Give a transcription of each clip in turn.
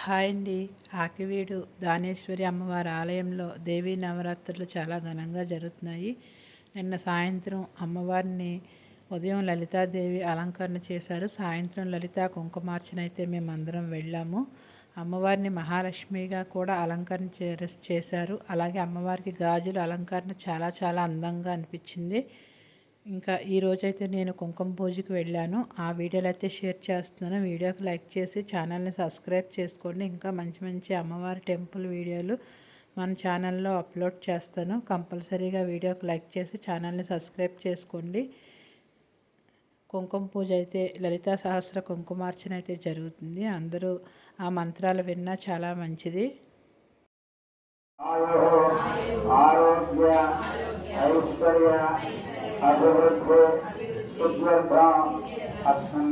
Hi అండి. ఆకివీడు దానేశ్వరి అమ్మవారి ఆలయంలో దేవీ నవరాత్రులు చాలా ఘనంగా జరుగుతున్నాయి. నిన్న సాయంత్రం అమ్మవారిని ఉదయం లలితాదేవి అలంకరణ చేశారు. సాయంత్రం లలిత కుంకుమార్చన అయితే మేమందరం వెళ్ళాము. అమ్మవారిని మహాలక్ష్మిగా కూడా అలంకరణ చేశారు. అలాగే అమ్మవారికి గాజులు అలంకరణ చాలా చాలా అందంగా అనిపించింది. ఇంకా ఈరోజైతే నేను కుంకుమ పూజకి వెళ్ళాను. ఆ వీడియోలు అయితే షేర్ చేస్తున్నాను. వీడియోకి లైక్ చేసి ఛానల్ని సబ్స్క్రైబ్ చేసుకోండి. ఇంకా మంచి మంచి అమ్మవారి టెంపుల్ వీడియోలు మన ఛానల్లో అప్లోడ్ చేస్తాను. కంపల్సరీగా వీడియోకి లైక్ చేసి ఛానల్ని సబ్స్క్రైబ్ చేసుకోండి. కుంకుమ పూజ అయితే లలితా సహస్ర కుంకుమార్చన అయితే జరుగుతుంది. అందరూ ఆ మంత్రాలు విన్నా చాలా మంచిది. ఆరోగ్య ఐశ్వర్య अभिवृद्ध अस्मिन्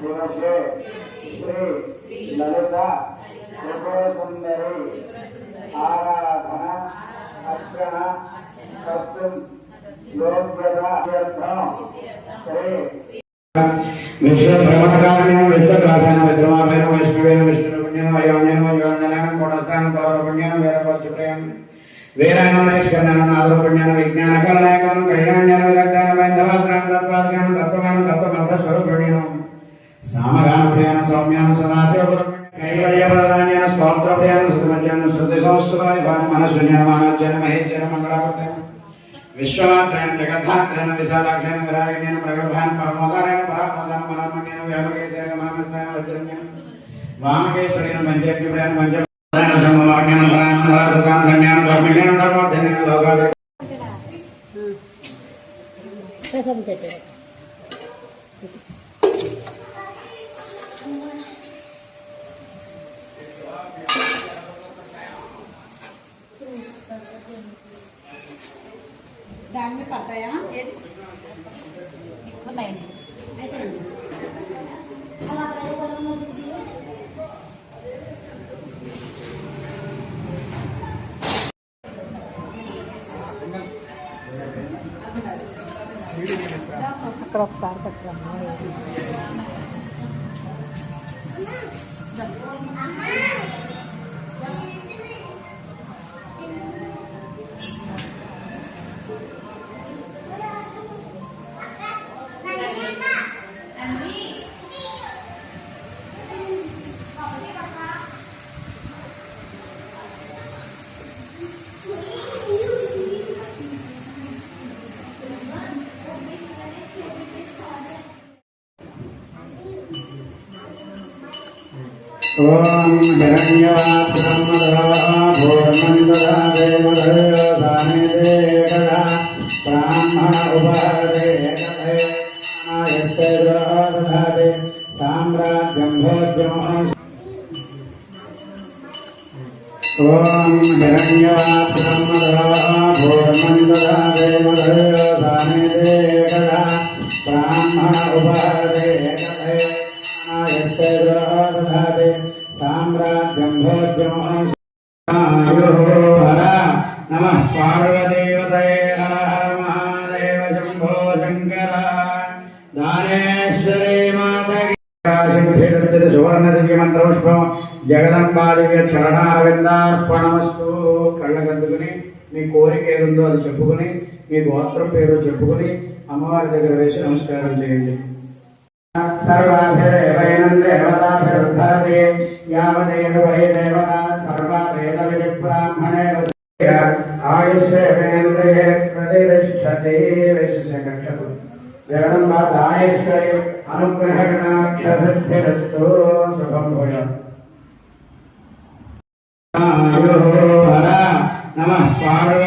दिवसे श्री ललिता त्रिपुरसुन्दरी आराधना अर्चना कर्तुं योग्यता श्री विश्वभ्रमणकार्य జ్ఞాన విజ్ఞాన కలనాయకం కళ్యాణ్యాన విదగ్ధాన వైంధవాశ్రాన తత్వాధికానం తత్వమానం తత్వమర్థ స్వరూపిణ్యం సామగాన ప్రియాన సౌమ్యాన సదాశివ కైవల్య ప్రధాన్యాన స్తోత్ర ప్రియాన సుఖమజ్ఞాన శృతి సంస్కృత వైభాన మనశూన్యాన మానోజ్జన మహేశ్వర మంగళాకృతం విశ్వమాత్రేణ జగద్ధాత్రేణ విశాలాక్షేణ విరాగిణేన ప్రగల్భాన పరమోదారేణ పరామోదాన మనోన్మన్యేన వ్యామకేశ్వర మామస్తాన వజ్రన్యేన వామకేశ్వరేణ పంచజ్ఞప్రేణ పంచ సమవాక్యేన పరాయణ పరాసుకాన ప్రసాదం పెట్టారు దాని మీద పడతాయా ఉన్నాయి అక్కడ ఒకసారి పట్టుకురా ఓం హిరణ్యవాత్రమదా ॐ हिरण्यवासम्मदाभोर्मन्ददादेवदेवदानेदेवदा ब्राह्मण उपादेवदे साम्राज्यं भोज्यम् ॐ हिरण्यवासम्मदाभोर्मन्ददादेवदेवदानेदेवदा ब्राह्मण उपादेव భూర్మందదా దేవదానే సామ్రాజ్యం భోజ్యం నమ పార్వదేవతయే హర హర మహాదేవ శంభో శంకర. దానేశ్వరే మాతకి సువర్ణదివ్య మంత్రపుష్పం. జగదంబాదివ్య కళ్ళగద్దుకుని మీ కోరిక ఏదుందో అది చెప్పుకుని మీ గోత్రం పేరు చెప్పుకుని అమ్మవారి దగ్గర వేసి నమస్కారం చేయండి. సర్వాభిరేవైనం దేవతాభిరుద్ధరతే యావదేవ వై దేవత సర్వా వేద విధి బ్రాహ్మణే ఆయుష్ేంద్రియే ప్రతిష్టతే విశిష్టకక్షకు జగదంబా దాయేశ్వరి అనుగ్రహగణాక్షసిద్ధిరస్తు శుభం భూయాత్. హర నమ. పార్వ